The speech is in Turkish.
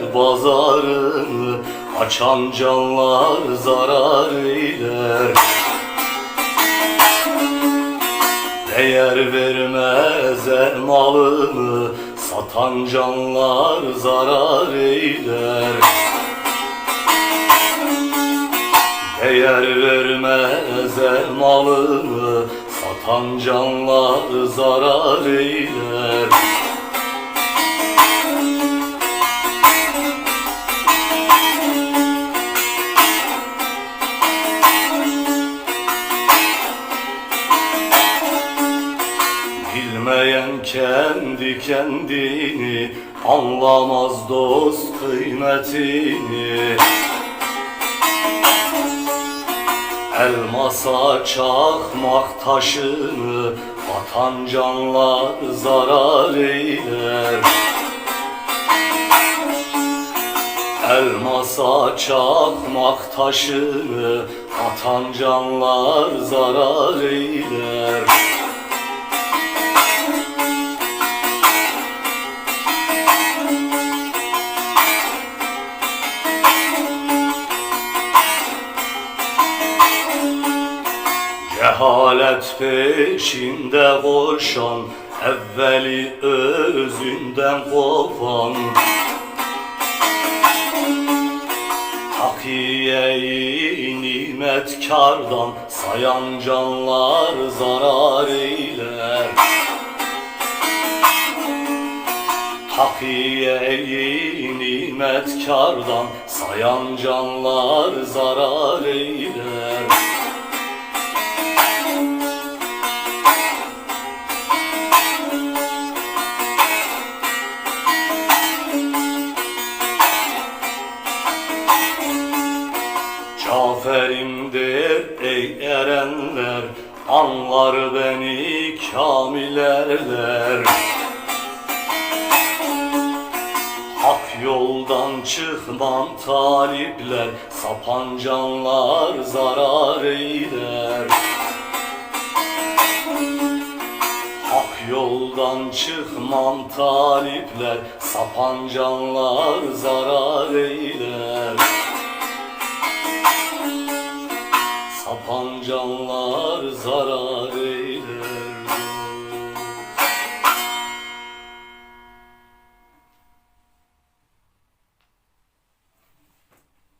Ere bazarını açan canlar zarar eyler Değer vermez el malını satan canlar zarar eyler Değer vermez el malını satan canlar zarar eyler kendi kendini Anlamaz dost kıymetini. Elmasa çakmak taşını Atan canlar zarar eyler. Elmasa çakmak taşını Atan canlar zarar eyler Cehalet peşinde koşan Evveli özünden kopan. Takiye-i nimetkardan Sayan canlar zarar eyler. Takiye-i nimetkardan Sayan canlar zarar eyler Caferimdir ey erenler Anlar beni kamilerler. Hak yoldan çıkmam talipler Sapan canlar zarar eyler. Hak yoldan çıkmam talipler Sapan canlar zarar zarar